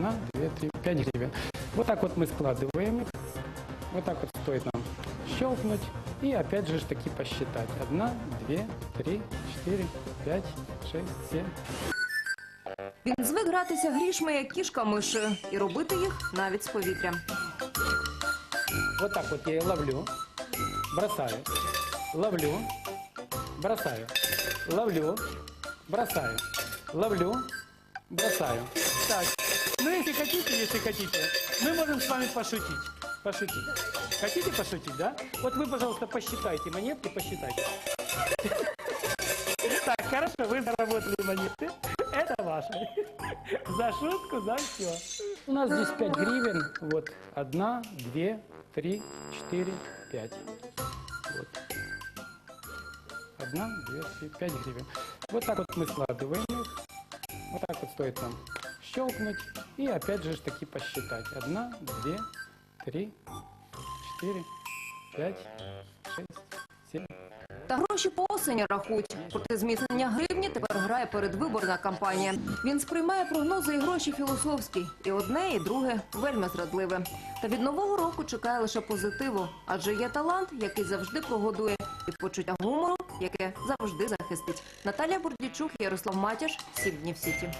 Одна, две, три, пять гривен. Вот так вот мы складываем их. Вот так вот стоит нам щелкнуть. И опять же ж таки посчитать. Одна, две, три, четыре, пять, шесть, семь. Він звик гратися грішми, як кішка мишею, і робити їх навіть з повітря. Вот так вот я ее ловлю, бросаю, ловлю, бросаю, ловлю, бросаю, ловлю, бросаю. Так, ну если хотите, если хотите, мы можем с вами пошутить. Пошутить. Хотите пошутить, да? Вот вы, пожалуйста, посчитайте монетки, посчитайте. Так, хорошо, вы заработали монеты. Это ваше. За шутку, за все. У нас здесь 5 гривен. Вот. Одна, две, три, четыре, пять. Вот. Одна, две, три, пять гривен. Вот так вот мы складываем их. Вот так вот стоит нам щелкнуть. И опять же таки посчитать. Одна, две, три, четыре, пять, шесть, семь. Та гроші по осені рахують. Проти зміцнення гривні тепер грає передвиборна кампанія. Він сприймає прогнози і гроші філософські. І одне, і друге вельми зрадливе. Та від нового року чекає лише позитиву, адже є талант, який завжди прогодує, і почуття гумору, яке завжди захистить. Наталія Бурдічук, Ярослав Матяш, Сім днів сіті.